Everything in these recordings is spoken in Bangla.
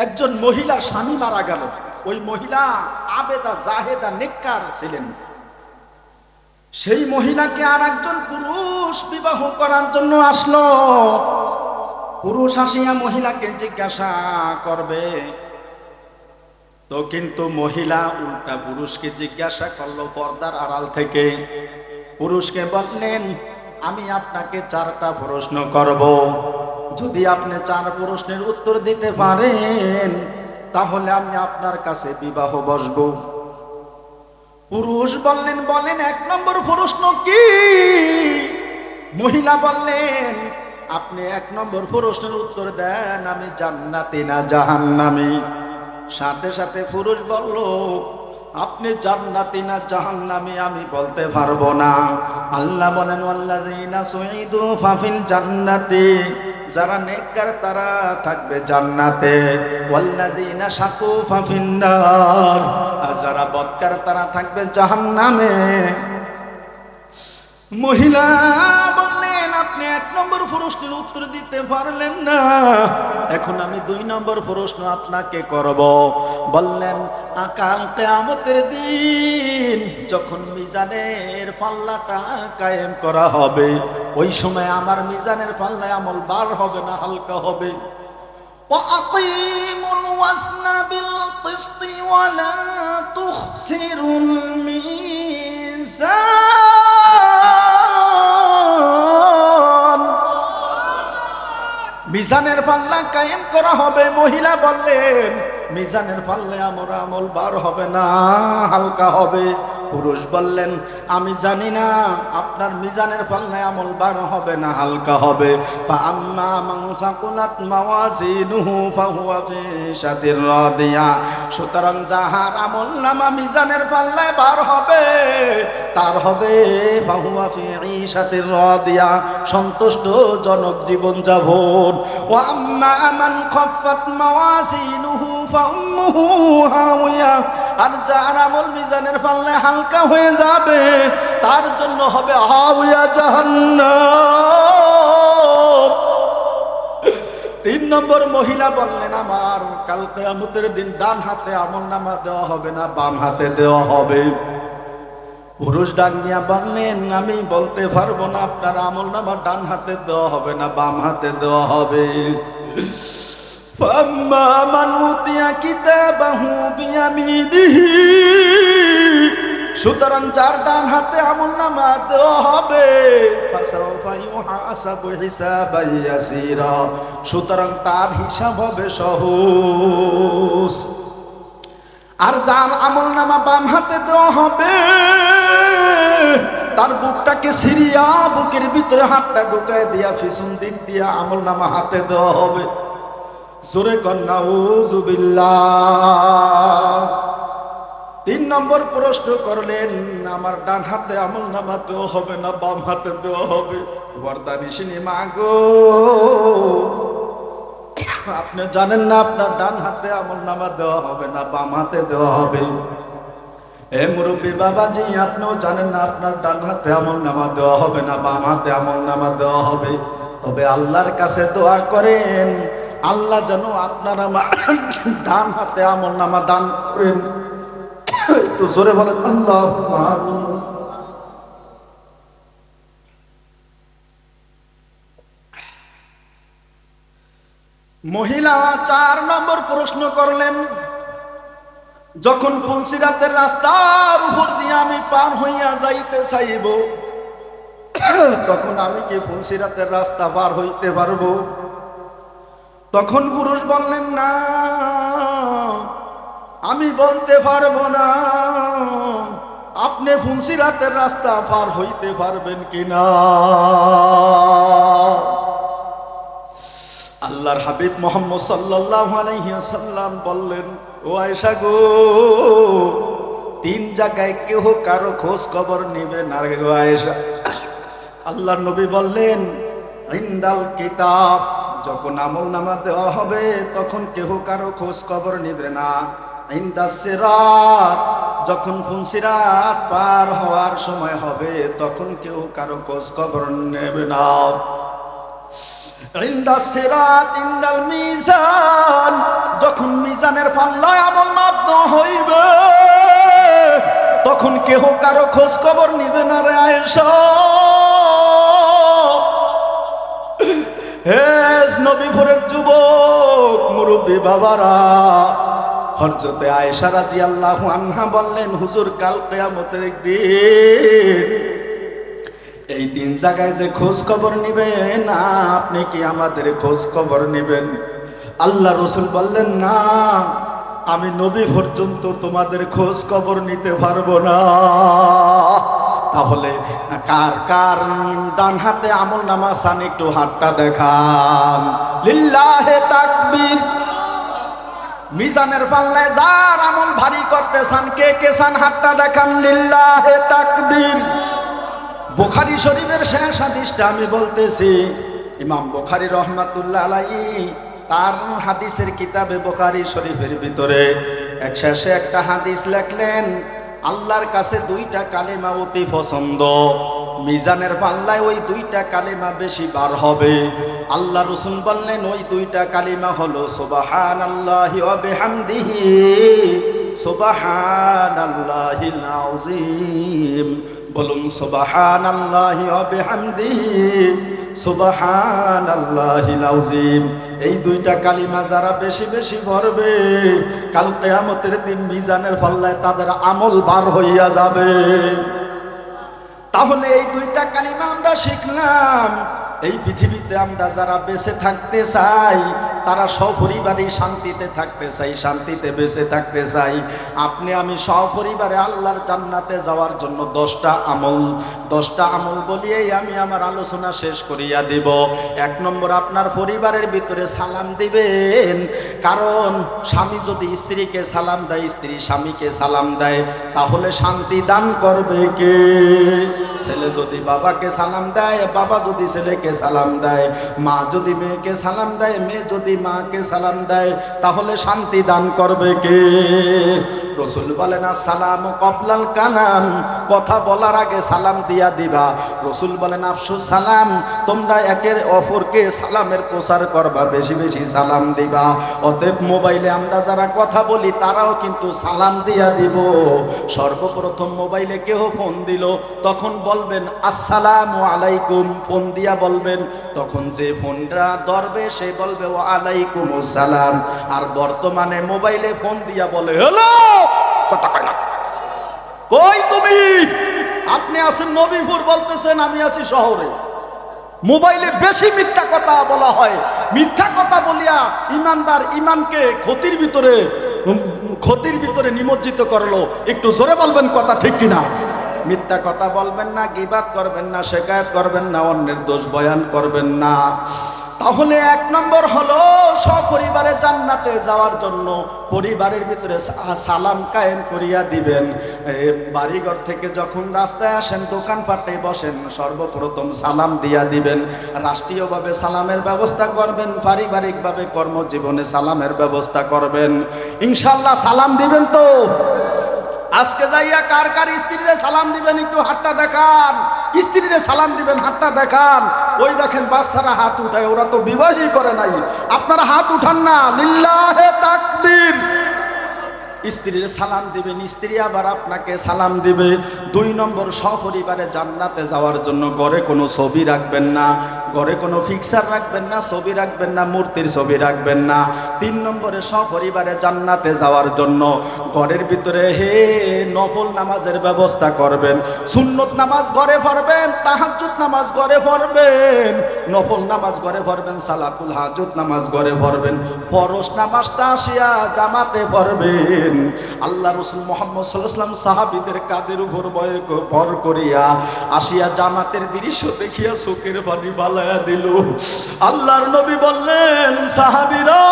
একজন মহিলার স্বামী মারা গেল। ওই মহিলা আবেদা, জাহেদা, নেককার ছিলেন। সেই মহিলাকে আর একজন পুরুষ বিবাহ করার জন্য আসলো। পুরুষ আসিয়া মহিলাকে জিজ্ঞাসা করবে। তো কিন্তু মহিলা উল্টা পুরুষকে জিজ্ঞাসা করল পর্দার আড়াল থেকে। পুরুষকে বললেন, আমি আপনাকে চারটা প্রশ্ন করব। যদি আপনি চার প্রশ্নের উত্তর দিতে পারেন, তাহলে আমি আপনার কাছে বিবাহ বসব। পুরুষ বললেন, বলেন, এক নম্বর প্রশ্ন কি? মহিলা বললেন, আপনি এক নম্বর প্রশ্নের উত্তর দেন, আমি জান্নাতি না জাহান্নামি। সাথে সাথে পুরুষ বলল, আপনি জান্নাতি না জাহান্নামি, আমি বলতে পারব না। আল্লাহ বলেন, ওয়াল্লাযিনা সুইদু জান্নাতি। যারা নেককার তারা থাকবে জান্নাতে। ওয়াল্লাযিনা শাকু ফাফিন্নার। আর যারা বদকার তারা থাকবে জাহান্নামে। মহিলা বললেন, আপনি এক নম্বর প্রশ্নের উত্তর দিতে পারলেন না। এখন আমি দুই নম্বর প্রশ্ন আপনাকে করব বললেন আকাল কেয়ামতের দিন যখন মিজানের পাল্লাটা কায়েম করা হবে ওই সময় আমার মিজানের পাল্লায় আমল বার হবে না হালকা হবে وأقيموا الوزن بالقسط ولا تخسروا الميزان মিজানের পাল্লা কায়েম করা হবে, মহিলা বললেন, মিজানের পাল্লে আমরা আমল বার হবে না, হালকা হবে। পুরুষ বললেন, আমি জানি না, আপনার মিজানের পাল্লায় আমল বার হবে না, হালকা হবে। ফা আম্মা মান সাকুলাত মাওয়াজিনুহু ফাহুয়া ফি শাদির রাদিয়া। সুতরাং যাহার আমল নামা মিজানের পাল্লায় বার হবে, তার হবে ফাহুয়া ফি ঈশাতির রাদিয়া। সন্তুষ্ট জনক জীবন যাপন ও আম্মা মান খাফফাত মাওয়াজিনুহু ফাউম্মুহু হাওিয়া আর যার আমল মিজানের পাল্লায় হালকা হয়ে যাবে, তার জন্য হবে হাউয়া জাহান্নাম। তিন নম্বর মহিলা বললেন, আমার কাল কেয়ামতের দিন ডান হাতে আমল নামা দেওয়া হবে না, বাম হাতে দেওয়া হবে। পুরুষ ডাক দিয়া বললেন, আমি বলতে পারব না, আপনার আমল নামা ডান হাতে দেওয়া হবে না, বাম হাতে দেওয়া হবে। فأما من أوتي كتابه بيمينه সুতরাং চার ডান হাতে আমল নামা দেওয়া হবে ফাসাউফা ইউহাসাবু হিসাবান ইয়াসীরা সুতরাং তার হিসাব হবে সহজ আর যার আমল নামা বাম হাতে দেওয়া হবে তার বুকটাকে সিরিয়া বুকের ভিতরে হাতটা ঢুকায় দিয়া ফিসুন দিক দিয়া আমল নামা হাতে দেওয়া হবে জোরে কন্যা তিন নম্বর প্রশ্ন করলেন, আমার ডান হাতে আমল নামা দেওয়া হবে না, বাম হাতে দেওয়া হবে। বরদানি সিনেমা গো। আপনি জানেন না, আপনার ডান হাতে আমল নামা দেওয়া হবে না, বাম হাতে দেওয়া হবে। এ মুরব্বী বাবাজি, আপনিও জানেন না, আপনার ডান হাতে আমল নামা দেওয়া হবে না, বাম হাতে আমল নামা দেওয়া হবে। তবে আল্লাহর কাছে দোয়া করেন আল্লাহ যেন আপনার আমার ডান হাতে আমল নামা দান করেন। একটু জোরে বলেন, আল্লাহ মহিলা চার নম্বর প্রশ্ন করলেন, যখন পুলসিরাতের রাস্তার উপর দিয়ে আমি পার হইয়া যাইতে চাইব, তখন আমি কি ফুলসিরাতের রাস্তা পার হইতে পারব? তখন পুরুষ বললেন, না, আমি বলতে পারব না। আপনি ফুলসিরাতের রাস্তা পার হইতে পারবেন কিনা? আল্লাহর হাবিব মোহাম্মদ সাল্লাল্লাহু আলাইহি সাল্লাম বললেন, ও আয়েশা গো, তিন জায়গায় কেহ কারও খোঁজ খবর নেবে না আয়েশা? আল্লাহর নবী বললেন, ইন্দাল কিতাব যখন আমল নামা দেওয়া হবে, তখন কেহ কারও খোঁজ খবর নেবে না। যখন ফুনসিরাত পার হওয়ার সময় হবে, তখন কেউ কারও খোঁজ খবর নেবে না। ইন্দাল মিজান, যখন মিজানের পাল্লায় আমল মাপ হইবে, তখন কেহ কারও খোঁজ খবর নিবে না রে আয়েশা। হেস নবীপুরের যুবক, মুরব্বী বাবারা। হরজতে আয়েশা রাজি আল্লাহ আনহা বললেন, হুজুর, কাল কেয়ামতের একদিন এই তিন জায়গায় যে খোঁজ খবর নিবেন, আপনি কি আমাদের খোঁজ খবর নিবেন? আল্লাহ রসুল বললেন, না, আমি নবী পর্যন্ত তোমাদের খোঁজ খবর নিতে পারব না। তাহলে কার কার ডান হাতে আমল নামা সান একটু হাতটা দেখান। লিল্লাহে তাকবীর। মিজানের পাল্লায় যার আমল ভারী করতে চান কে কে চান হাতটা দেখান? লিল্লাহে তাকবীর। বুখারি শরীফের শেষ হাদিসটা আমি বলতেছি, ইমাম বুখারি রহমাতুল্লাহ আলাই তার হাদিসের কিতাবে বুখারি শরীফের ভিতরে এক শেষে একটা হাদিস লেখলেন আল্লাহর কাছে দুইটা কালেমা অতি পছন্দ। মিজানের পাল্লায় ওই দুইটা কালেমা বেশি বার হবে। আল্লাহ রসুন বললেন, ওই দুইটা কালিমা হলো সোবাহান আল্লাহি অবেহামদিহি সোবাহান আল্লাহ বলুন সোবাহান আল্লাহি অবেহামদিহি সোবাহান আল্লাহিল আউজিম এই দুইটা কালিমা যারা বেশি বেশি ভরবে কাল কেয়ামতের দিন মিজানের পাল্লায় তাদের আমল বার হইয়া যাবে। তাহলে এই দুইটা কালিমা আমরা শিখলাম। এই পৃথিবীতে আমরা যারা বেঁচে থাকতে চাই তারা সপরিবারে শান্তিতে থাকতে চাই, শান্তিতে বেঁচে থাকতে চাই। আপনি, আমি সপরিবারে আল্লাহর জান্নাতে যাওয়ার জন্য দশটা আমল দশটা আমল বলিয়েই আমি আমার আলোচনা শেষ করিয়া দিব। এক নম্বর, আপনার পরিবারের ভিতরে সালাম দিবেন। কারণ স্বামী যদি স্ত্রীকে সালাম দেয়, স্ত্রী স্বামীকে সালাম দেয়, তাহলে শান্তি দান করবে কে? ছেলে যদি বাবাকে সালাম দেয়, বাবা যদি ছেলেকে সালাম দেয়, মা যদি মেয়েকে সালাম দেয়, মেয়ে যদি মাকে সালাম দেয় তাহলে শান্তি দান করবে কে? রসুল বলেন সালাম কপলাল কানাম। কথা বলার আগে সালাম দিয়া দিবা। রসুল বলেন আফসুস, সালাম। তোমরা একের অপরকে সালামের প্রচার করবা, বেশি বেশি সালাম দিবা। অতএব মোবাইলে আমরা যারা কথা বলি, তারাও কিন্তু সালাম দিয়া দিব। সর্বপ্রথম মোবাইলে কেউ ফোন দিল, তখন বলবেন, আসসালামু আলাইকুম। ফোন দিয়া বলবেন, তখন যে ফোনটা ধরবে, সে বলবে ও আলাইকুম সালাম আর বর্তমানে মোবাইলে ফোন দিয়া বলে, হ্যালো! কথা কয় না। কই তুমি? আপনি আছেন নবীপুর বলতেছেন আমি আছি শহরে। মোবাইলে বেশি মিথ্যা কথা বলা হয়। মিথ্যা কথা বলিয়া ইমানদার ইমানকে ক্ষতির ভিতরে ক্ষতির ভিতরে নিমজ্জিত করল। একটু জোরে বলবেন কথা ঠিক কিনা? মিথ্যা কথা বলবেন না গিবাদ করবেন না শেখায়ত করবেন না অন্যের দোষ বয়ান করবেন না। তাহলে এক নম্বর হলো সপরিবারে জান্নাতে যাওয়ার জন্য পরিবারের ভিতরে সালাম কায়েম করিয়া দিবেন। বাড়িঘর থেকে যখন রাস্তায় আসেন, দোকানপাটে বসেন, সর্বপ্রথম সালাম দিয়া দিবেন। রাষ্ট্রীয়ভাবে সালামের ব্যবস্থা করবেন, পারিবারিকভাবে কর্মজীবনে সালামের ব্যবস্থা করবেন। ইনশাল্লাহ সালাম দিবেন তো। আজকে যাইয়া কার কার স্ত্রীরে সালাম দিবেন, একটু হাতটা দেখান। স্ত্রীরে সালাম দিবেন, হাতটা দেখান। ওই দেখেন, বাচ্চারা হাত উঠায়, ওরা তো বিবাহই করে নাই। আপনারা হাত উঠান না, লিল্লাহে তাকবীর। স্ত্রীর সালাম দিবেন স্ত্রী আবার আপনাকে সালাম দিবে। দুই নম্বর, সপরিবারে জান্নাতে যাওয়ার জন্য ঘরে কোনো ছবি রাখবেন না, ঘরে কোনো ফিক্সার রাখবেন না, ছবি রাখবেন না, মূর্তির ছবি রাখবেন না। তিন নম্বরে, সপরিবারে জান্নাতে যাওয়ার জন্য ঘরের ভিতরে হে নফল নামাজের ব্যবস্থা করবেন, সুন্নত নামাজ ঘরে পড়বেন তাহাজ্জুদ নামাজ ঘরে পড়বেন নফল নামাজ ঘরে পড়বেন সালাতুল হাজুদ নামাজ ঘরে পড়বেন ফরস নামাজটা আসিয়া জামাতে পড়বেন আল্লাহ রসুল মোহাম্মদ সাল্লাম সাহাবিদের কাদের উপর ভর করিয়া আসিয়া জামাতের দৃশ্য দেখিয়া চোখের পানি বালায়া দিল। আল্লাহর নবী বললেন, সাহাবিরা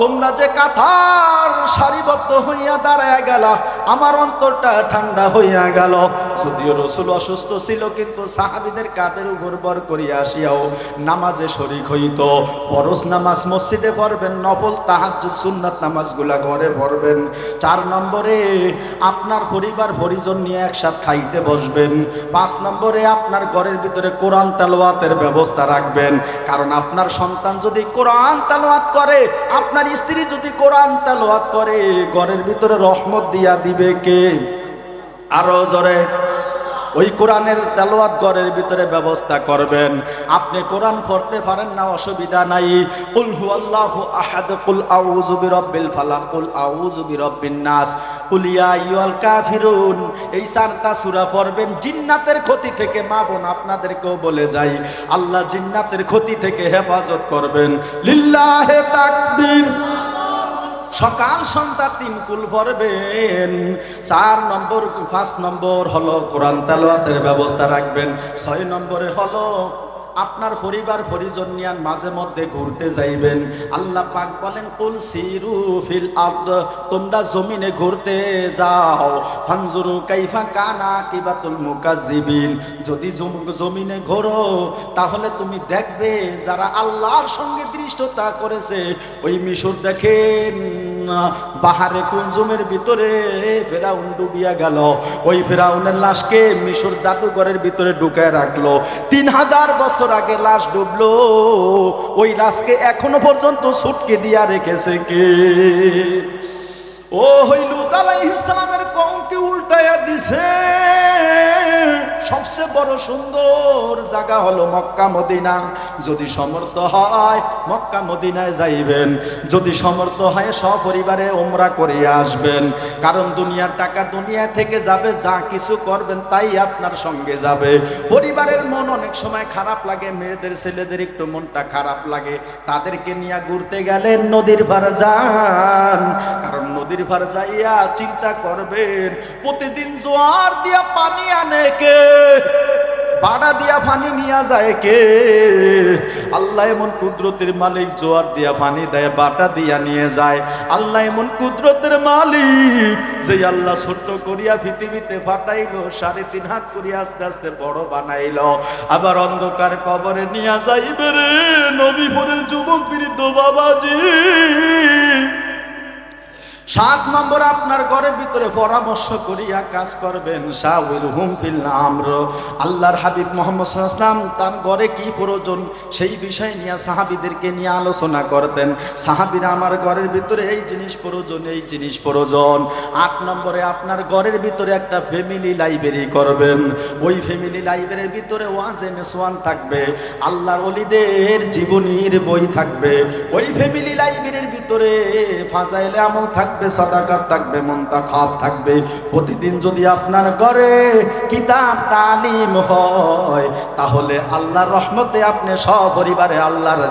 তোমরা যে কাথার সারিবদ্ধ হইয়া দাঁড়ায় গেল, আমার অন্তরটা ঠান্ডা হইয়া গেল। যদিও রসুল অসুস্থ ছিল, কিন্তু সাহাবিদের কাদের উপর বর করিয়া আসিয়াও নামাজে শরিক হইত। পরশ নামাজ মসজিদে পড়বেন নবল তাহাজ্জুদ সুন্নাত নামাজগুলা ঘরে পড়বেন। চার নম্বরে, আপনার পরিবার পরিজন নিয়ে একসাথে খাইতে বসবেন। পাঁচ নম্বরে, আপনার ঘরের ভিতরে কোরআন তালোয়াতের ব্যবস্থা রাখবেন। কারণ আপনার সন্তান যদি কোরআন তালোয়াত করে, আপনার স্ত্রী যদি কোরআন তালোয়াত করে, ঘরের ভিতরে রহমত দিয়া দিবে কে? আরও জোরে। ওই কোরআনের তেলোয়াত ঘরের ভিতরে ব্যবস্থা করবেন। আপনি কোরআন পড়তে পারেন না, অসুবিধা নাই। কুল হুয়াল্লাহু আহাদ, কুল আউযু বিরাব্বিল ফালাক, কুল আউযু বিরাব্বিন নাস। এই পড়বেন, জিন্নাতের ক্ষতি থেকে মা বোন আপনাদেরকেও বলে যাই জিন্নাতের ক্ষতি থেকে হেফাজত করবেন। সকাল চার নম্বর নম্বর হলো ব্যবস্থা রাখবেন। ছয় নম্বরে হলো আপনার পরিবার পরিজন নিয়ে মাঝে মধ্যে ঘুরতে যাইবেন। আল্লাহ পাক বলেন, কুল সিরু ফিল আরদ, তোমরা জমিনে ঘুরতে যাও। ফানজুরু কাইফা কানা কিবাতুল মুকাজ্জিবিন যদি জম- জমিনে ঘোরো, তাহলে তুমি দেখবে যারা আল্লাহর সঙ্গে দৃষ্টতা করেছে, ওই মিশর দেখেন। বাহারে কুঞ্জুমের ভিতরে ফেরাউন ডুবিয়া গেল। ওই ফেরাউনের লাশকে মিশর জাদুঘরের ভিতরে ঢুকায় রাখল। তিন হাজার বছর আগে লাশ ডুবলো। ওই লাশকে এখনও পর্যন্ত ছুটকে দিয়া রেখেছে কে? ও হইলুত ইসলামের কমকে উল্টাইয়া দিছে। সবচেয়ে বড় সুন্দর জায়গা হলো মক্কা, মদিনা। যদি সমর্থ হয়, মক্কা, মদিনায় যাইবেন। যদি সমর্থ হয়, সপরিবারে ওমরা করে আসবেন। কারণ দুনিয়ার টাকা দুনিয়া থেকে যাবে, যা কিছু করবেন তাই আপনার সঙ্গে যাবে। পরিবারের মন অনেক সময় খারাপ লাগে, মেয়েদের, ছেলেদের একটু মনটা খারাপ লাগে। তাদেরকে নিয়ে ঘুরতে গেলেন নদীর পার যান। কারণ নদীর পার যাইয়া চিন্তা করবেন, প্রতিদিন জোয়ার দিয়া পানি আনে কে? বাড়া দিয়া পানি নিয়া যায় কে? আল্লাহ এমন কুদরতের মালিক, জোয়ার দিয়া পানি দেয়, বাটা দিয়া নিয়ে যায়। আল্লাহ এমন কুদরতের মালিক যে আল্লাহ ছোট্ট করিয়া পৃথিবীতে ফাটাইলো, সাড়ে তিন হাত করিয়া আস্তে আস্তে বড় বানাইলো। আবার অন্ধকার কবরে নিয়ে যাইবে রে, নবীপুরের যুবক বৃদ্ধ বাবাজি। সাত নম্বর আপনার ঘরের ভিতরে পরামর্শ করিয়া কাজ করবেন। আল্লাহর হাবিব মোহাম্মদ তার ঘরে কি প্রয়োজন সেই বিষয় নিয়ে সাহাবিদেরকে নিয়ে আলোচনা করতেন। সাহাবিরা, আমার ঘরের ভিতরে এই জিনিস প্রয়োজন, এই জিনিস প্রয়োজন। আট নম্বরে, আপনার ঘরের ভিতরে একটা ফ্যামিলি লাইব্রেরি করবেন। ওই ফ্যামিলি লাইব্রেরির ভিতরে ওয়াজে নেসওয়ান থাকবে। আল্লাহর অলিদের জীবনীর বই থাকবে। ওই ফ্যামিলি লাইব্রেরির ভিতরে ফাজাইলে আমল থাকবে, সাদাকাত থাকবে, মন্তাখাব থাকবে। প্রতিদিন যদি আপনার ঘরে কিতাব, তালিম হয়, তাহলে আল্লাহর রহমতে আপনি সপরিবারে আল্লাহর